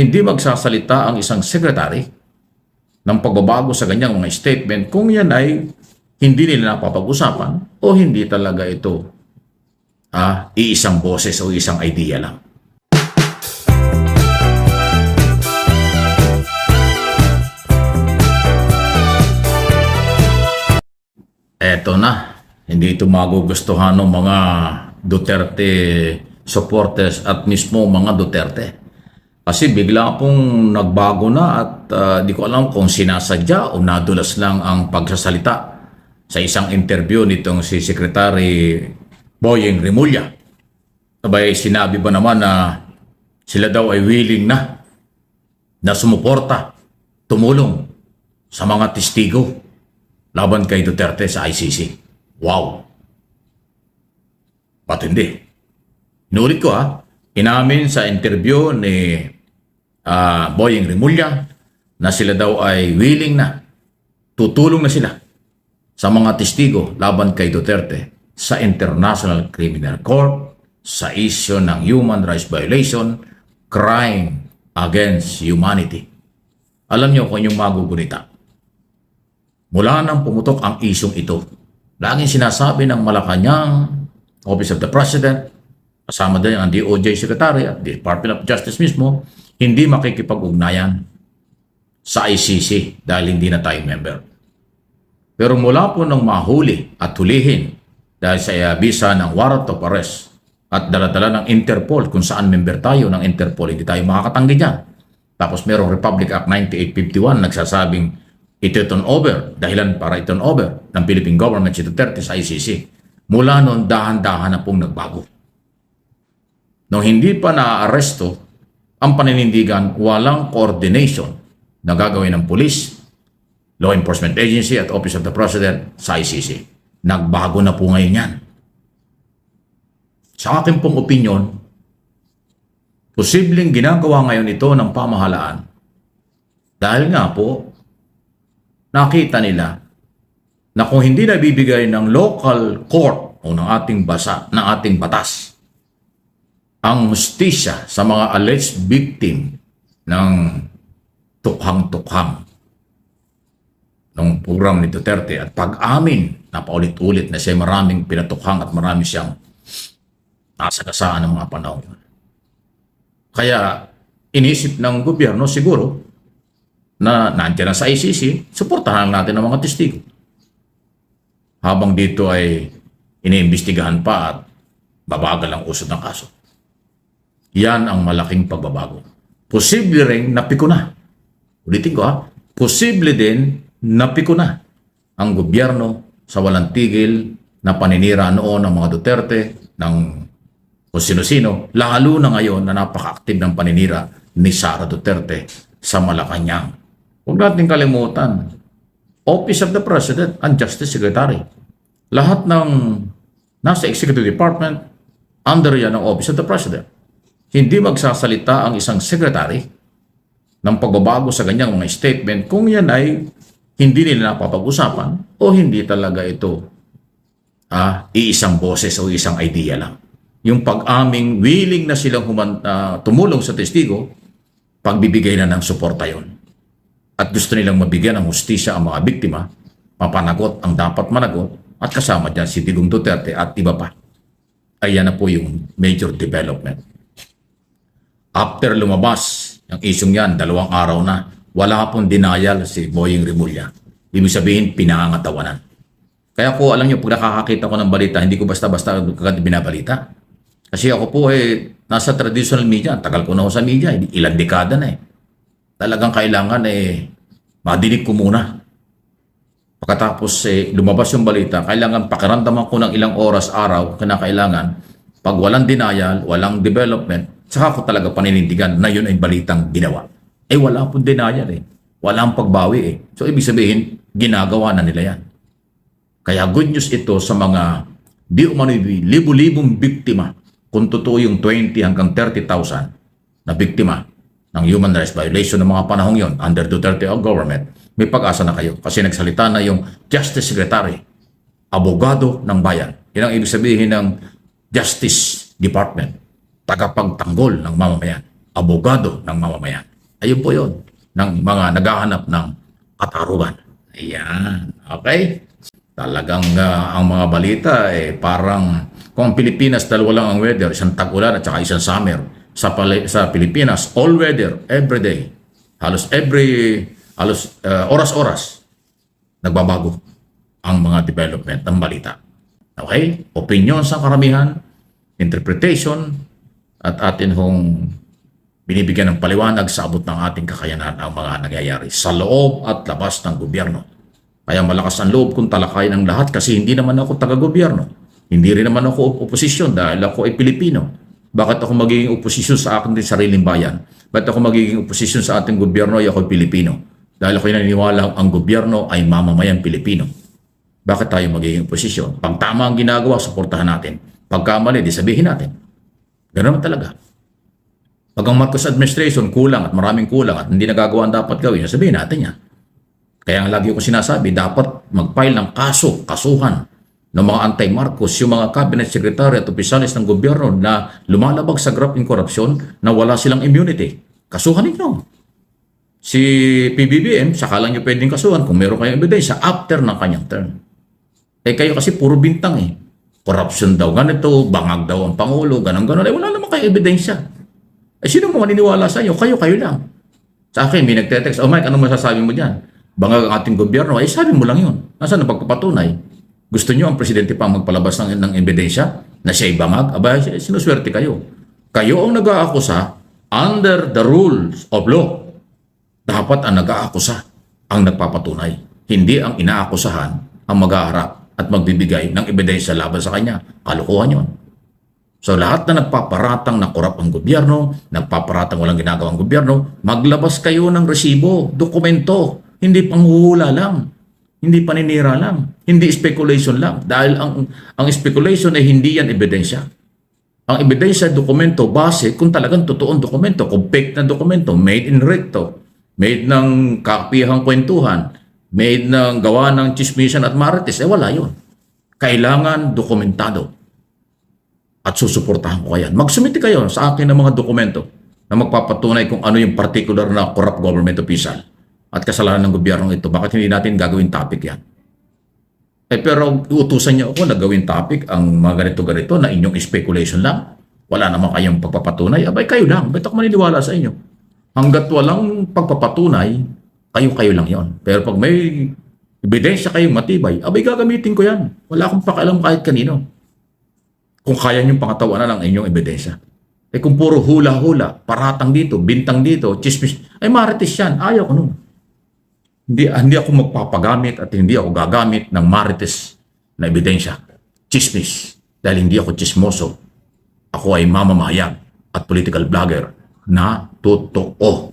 hindi magsasalita ang isang secretary ng pagbabago sa ganyang mga statement kung yan ay hindi nila napapag-usapan o hindi talaga ito ah, iisang boses o isang idea lang. Eto na, hindi ito magugustuhan ng mga Duterte supporters at mismo mga Duterte. Kasi bigla pong nagbago na at ah, di ko alam kung sinasadya o nadulas lang ang pagsasalita sa isang interview nitong si Secretary Boyeng Rimulya. Sabay sinabi ba naman na sila daw ay willing na na sumuporta, tumulong sa mga testigo laban kay Duterte sa ICC. Wow! Ba't hindi? Inulit ko ha, inamin sa interview ni ah, Boyeng Rimulya na sila daw ay willing na, tutulong na sila sa mga testigo laban kay Duterte sa International Criminal Court sa isyo ng human rights violation, crime against humanity. Alam niyo kung yung magugunita. Mula nang pumutok ang isyong ito, laging sinasabi ng Malacanang, Office of the President, kasama din ang DOJ Secretary at Department of Justice mismo, hindi makikipag-ugnayan sa ICC dahil hindi na tayo member. Pero mula po nang mahuli at hulihin dahil sa bisa ng warrant of arrest at daladala ng Interpol kung saan member tayo ng Interpol, hindi tayo makakatanggi dyan. Tapos merong Republic Act 9851 nagsasabing ito-turn over, dahilan para i-turn over ng Philippine government si Duterte sa ICC. Mula noon, dahan-dahan na pong nagbago. Nung hindi pa na-aresto ang paninindigan, walang coordination na gagawin ng police, law enforcement agency at Office of the President sa ICC. Nagbago na po ngayon yan. Sa akin pong opinion, posibleng ginagawa ngayon ito ng pamahalaan dahil nga po nakita nila na kung hindi na bibigay ng local court o ng ating basa, ng ating batas, ang mustisya sa mga alleged victim ng tukhang-tukhang ng program ni Duterte at pag-amin na paulit-ulit na siya maraming pinatukhang at marami siyang nasa kasaan ng mga panahon. Kaya inisip ng gobyerno siguro na nandiyan na sa ICC, suportahan natin ang mga testigo. Habang dito ay iniimbestigahan pa at babagal ang usod ng kaso. Yan ang malaking pagbabago. Posible rin napiko na. Ulitin ko ha, posible din napiko na ang gobyerno sa walang tigil na paninira noon ng mga Duterte, ng kung sino-sino, lalo na ngayon na napaka-active ng paninira ni Sara Duterte sa Malacanang. Huwag natin kalimutan, Office of the President and Justice Secretary. Lahat ng nasa Executive Department, under yan ng Office of the President. Hindi magsasalita ang isang secretary ng pagbabago sa ganyang mga statement kung yan ay hindi nila napapag-usapan o hindi talaga ito ah, iisang boses o isang idea lang. Yung pag-aming willing na silang human, ah, tumulong sa testigo, pagbibigay na ng suporta yon. At gusto nilang mabigyan ng hustisya ang mga biktima, mapanagot ang dapat managot, at kasama dyan si Digong Duterte at iba pa. Ayan na po yung major development. After lumabas ang isyong yan, dalawang araw na, wala pong denial si Boying Rimulya. Ibig sabihin, pinangangatawanan. Kaya po, alam niyo, pag nakakakita ko ng balita, hindi ko basta-basta kagad binabalita. Kasi ako po eh, nasa traditional media, tagal ko na ako sa media, ilang dekada na eh. Talagang kailangan eh, madinig ko muna. Pagkatapos eh, lumabas yung balita, kailangan pakiramdaman ko ng ilang oras, araw, kinakailangan. Pag walang denial, walang development, saka ko talaga paninindigan na yun ay balitang ginawa. Eh wala pong denial eh. Walang pagbawi eh. So ibig sabihin, ginagawa na nila yan. Kaya good news ito sa mga di umano libu-libong biktima kung totoo yung 20 hanggang 30,000 na biktima ng human rights violation ng mga panahong yon under Duterte o government, may pag-asa na kayo kasi nagsalita na yung Justice Secretary, abogado ng bayan. Yan ang ibig sabihin ng Justice Department, tagapagtanggol ng mamamayan, abogado ng mamamayan. Ayun po yun. Ng mga naghahanap ng katarungan. Ayan. Okay? Talagang ah, ang mga balita eh parang kung Pilipinas dalawa lang ang weather, isang tag-ulan at saka isang summer. Sa, sa Pilipinas, all weather, every day. Halos every, halos ah, oras-oras, nagbabago ang mga development ng balita. Okay? Opinion sa karamihan, interpretation, at atin hong binibigyan ng paliwanag sa abot ng ating kakayanan ang mga nangyayari sa loob at labas ng gobyerno. Kaya malakas ang loob kung talakayin ang lahat kasi hindi naman ako taga-gobyerno. Hindi rin naman ako oposisyon dahil ako ay Pilipino. Bakit ako magiging oposisyon sa akin din sariling bayan? Bakit ako magiging oposisyon sa ating gobyerno ay ako Pilipino? Dahil ako naniniwala ang gobyerno ay mamamayang Pilipino. Bakit tayo magiging oposisyon? Pag tama ang ginagawa, suportahan natin. Pagka mali, di sabihin natin. Ganun talaga. Pag ang Marcos administration kulang at maraming kulang at hindi nagagawa ang dapat gawin, sabihin natin yan. Kaya ang lagi ko sinasabi, dapat mag-file ng kaso, kasuhan ng mga anti-Marcos, yung mga cabinet secretary at opisyalis ng gobyerno na lumalabag sa graft in corruption na wala silang immunity. Kasuhan ninyo. Si PBBM, saka lang nyo pwedeng kasuhan kung meron kayong ebidensya after ng kanyang term. Eh kayo kasi puro bintang eh. Corruption daw ganito, bangag daw ang Pangulo, ganun ganon Eh wala naman kayo ebidensya. Eh sino mo maniniwala sa inyo? Kayo, kayo lang. Sa akin, may nagte-text, oh Mike, ano masasabi mo dyan? Bangag ang ating gobyerno. Eh sabi mo lang yun. Nasaan ang pagpapatunay? Gusto nyo ang presidente pa magpalabas ng, ng ebidensya na siya'y bangag? Aba, sinuswerte kayo. Kayo ang nag-aakusa under the rules of law. Dapat ang nag-aakusa ang nagpapatunay. Hindi ang inaakusahan ang mag-aharap at magbibigay ng ebidensya laban sa kanya. Kalukuhan yon. So lahat na nagpaparatang na korap ang gobyerno, nagpaparatang walang ginagawang gobyerno, maglabas kayo ng resibo, dokumento, hindi panghuhula lang, hindi paninira lang, hindi speculation lang. Dahil ang, ang speculation ay hindi yan ebidensya. Ang ebidensya dokumento base kung talagang totoong dokumento, kung fake na dokumento, made in recto, made ng kakapihang kwentuhan, made ng gawa ng chismisan at marites, eh wala yun. Kailangan dokumentado at susuportahan ko yan. Magsumiti kayo sa akin ng mga dokumento na magpapatunay kung ano yung particular na corrupt government official at kasalanan ng gobyernong ito. Bakit hindi natin gagawin topic yan? Eh pero utusan niyo ako na gawin topic ang mga ganito-ganito na inyong speculation lang. Wala naman kayong pagpapatunay. Abay kayo lang. Ba't ako maniniwala sa inyo? Hanggat walang pagpapatunay, kayo-kayo lang yon. Pero pag may ebidensya kayong matibay, abay gagamitin ko yan. Wala akong pakialam kahit kanino kung kaya niyong pangatawanan ang inyong ebidensya. Eh kung puro hula-hula, paratang dito, bintang dito, chismis, ay marites yan. Ayaw ko nun. Hindi, hindi ako magpapagamit at hindi ako gagamit ng marites na ebidensya. Chismis. Dahil hindi ako chismoso. Ako ay mamamayag at political vlogger na totoo.